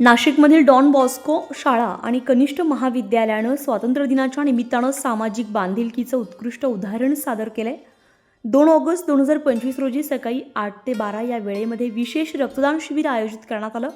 नाशिकमधील don Bosco शाळा आणि कनिष्ठ महाविद्यालयानं स्वातंत्र्य दिनाच्या निमित्तानं सामाजिक बांधिलकीचं उत्कृष्ट उदाहरण सादर केलंय. दोन ऑगस्ट दोन हजार पंचवीस रोजी सकाळी आठ ते बारा या वेळेमध्ये विशेष रक्तदान शिबिर आयोजित करण्यात आलं.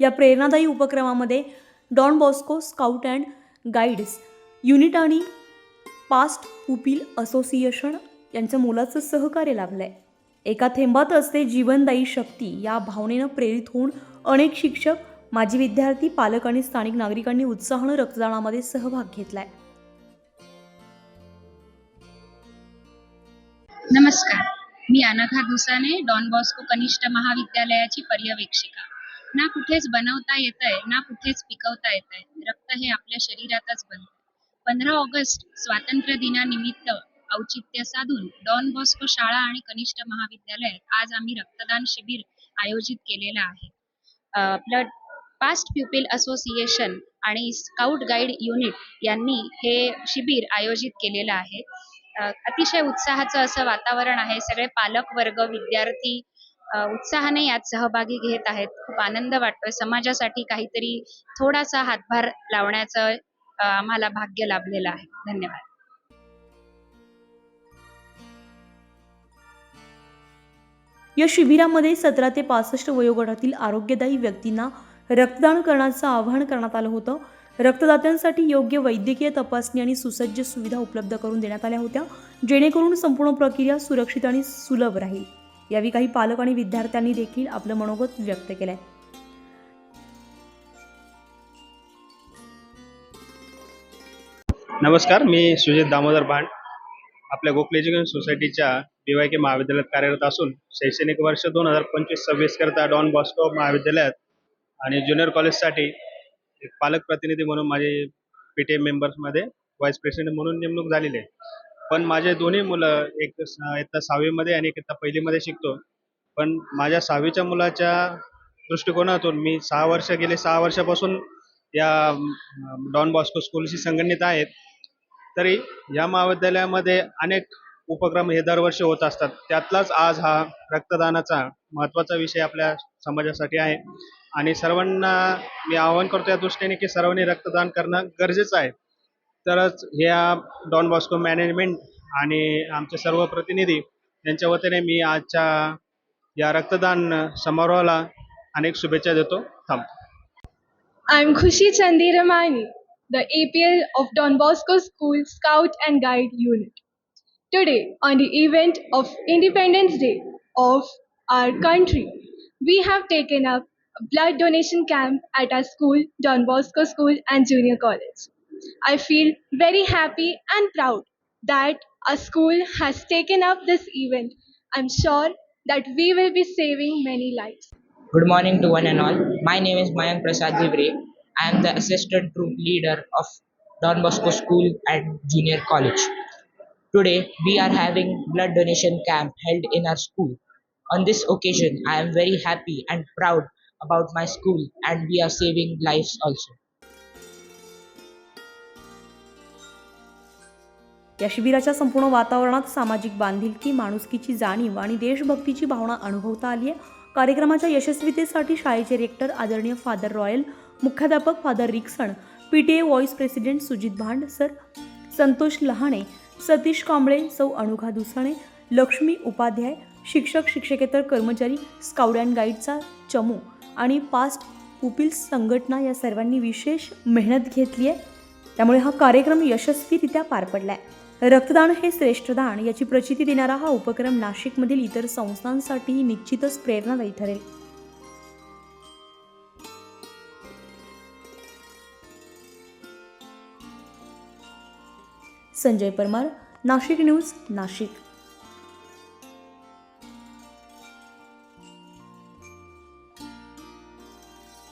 या प्रेरणादायी उपक्रमामध्ये Don Bosco scout and guides unit आणि पास्ट पुपील असोसिएशन यांचं मोलाचं सहकार्य लाभलं आहे एका थेंबात असते जीवनदायी शक्ती या भावनेनं प्रेरित होऊन अनेक शिक्षक माजी विद्यार्थी पालक आणि स्थानिक नागरिकांनी उत्साहानं रक्तदानामध्ये सहभाग घेतलाय. नमस्कार. मी अनघा दुसाने डॉन बॉस्को कनिष्ठ महाविद्यालयाची पर्यवेक्षिका. ना कुठेच बनवता येतंय ना कुठेच पिकवता येतंय. रक्त हे आपल्या शरीरातच बनतं पंधरा ऑगस्ट स्वातंत्र्य दिनानिमित्त औचित्य साधून डॉन बॉस्को शाळा आणि कनिष्ठ महाविद्यालयात आज आम्ही रक्तदान शिबिर आयोजित केलेलं आहे. ब्लड पास्ट प्युपिल असोसिएशन आणि स्काउट गाईड युनिट यांनी हे शिबिर आयोजित केलेलं आहे. अतिशय उत्साहाचं असं वातावरण आहे. सगळे पालक वर्ग विद्यार्थी उत्साहाने यात सहभागी घेत आहेत. खूप आनंद वाटतोय. समाजासाठी काहीतरी थोडासा हातभार लावण्याचं आम्हाला भाग्य लाभलेलं आहे. धन्यवाद. या शिबिरामध्ये सतरा ते पासष्ट वयोगटातील आरोग्यदायी व्यक्तींना रक्तदान करण्याचं आवाहन करण्यात आलं होतं. रक्तदात्यांसाठी योग्य वैद्यकीय तपासणी आणि सुसज्ज सुविधा उपलब्ध करून देण्यात आल्या होत्या. जेणेकरून संपूर्ण प्रक्रिया सुरक्षित आणि सुलभ राहील. यावेळी काही पालक आणि विद्यार्थ्यांनी देखील आपलं मनोगत व्यक्त केलंय. नमस्कार मी सुजित दामोदर भांड. आपल्या गोखले एज्युकेशन सोसायटीच्या बी वाय के महाविद्यालयात कार्यरत असून शैक्षणिक वर्ष दोन हजार पंचवीस सव्वीस करता डॉन बॉस्को महाविद्यालयात आणि ज्युनियर कॉलेजसाठी एक पालक प्रतिनिधी म्हणून माझे पी टी एम मेंबर्समध्ये व्हाईस प्रेसिडेंट म्हणून नेमणूक झालेली आहे. पण माझे दोन्ही मुलं एक स- इयत्ता सहावीमध्ये आणि एक इयत्ता पहिलीमध्ये शिकतो. पण माझ्या सहावीच्या मुलाच्या दृष्टिकोनातून मी सहा वर्ष गेले सहा वर्षापासून या डॉन बॉस्को स्कूलशी संघटित आहेत. तरी या महाविद्यालयामध्ये अनेक उपक्रम हे दरवर्षी होत असतात. त्यातलाच आज हा रक्तदानाचा महत्त्वाचा विषय आपल्या समाजासाठी आहे. आणि सर्वांना मी आवाहन करतो या दृष्टीने की सर्वांनी रक्तदान करणं गरजेचं आहे. तरच ह्या डॉन बॉस्को मॅनेजमेंट आणि आमचे सर्व प्रतिनिधी यांच्या वतीने मी आजच्या या रक्तदान समारोहाला अनेक शुभेच्छा देतो. थांब. I am Khushi Chandiramani the A P L of Don Bosco school scout and guide unit today on the event of independence day of our country we have taken up blood donation camp at our school, Don Bosco School and Junior College. I feel very happy and proud that our school has taken up this event. I'm sure that we will be saving many lives. Good morning to one and all. My name is Mayank Prasad Vivre. I am the assistant troop leader of Don Bosco School and Junior College. Today, we are having blood donation camp held in our school. On this occasion, I am very happy and proud about my school and we are saving lives also. या शिबिराच्या संपूर्ण वातावरणात सामाजिक बांधिलकी माणुसकीची जाणीव आणि देशभक्तीची भावना अनुभवता आली आहे कार्यक्रमाच्या यशस्वीतेसाठी शाळेचे रेक्टर आदरणीय फादर रॉयल मुख्याध्यापक father Rixon P T A vice president Sujit Bhand sir Santosh Lahane Satish Kamble सौ अनुघा दुसणे लक्ष्मी उपाध्याय शिक्षक शिक्षकेतर कर्मचारी स्काउट अँड गाईडचा चमू आणि पास्ट पुपिल्स संघटना या सर्वांनी विशेष मेहनत घेतली आहे. त्यामुळे हा कार्यक्रम यशस्वीरित्या पार पडला आहे रक्तदान हे श्रेष्ठदान याची प्रचिती देणारा हा उपक्रम नाशिकमधील इतर संस्थांसाठीही निश्चितच प्रेरणादायी ठरेल. संजय परमार नाशिक न्यूज नाशिक.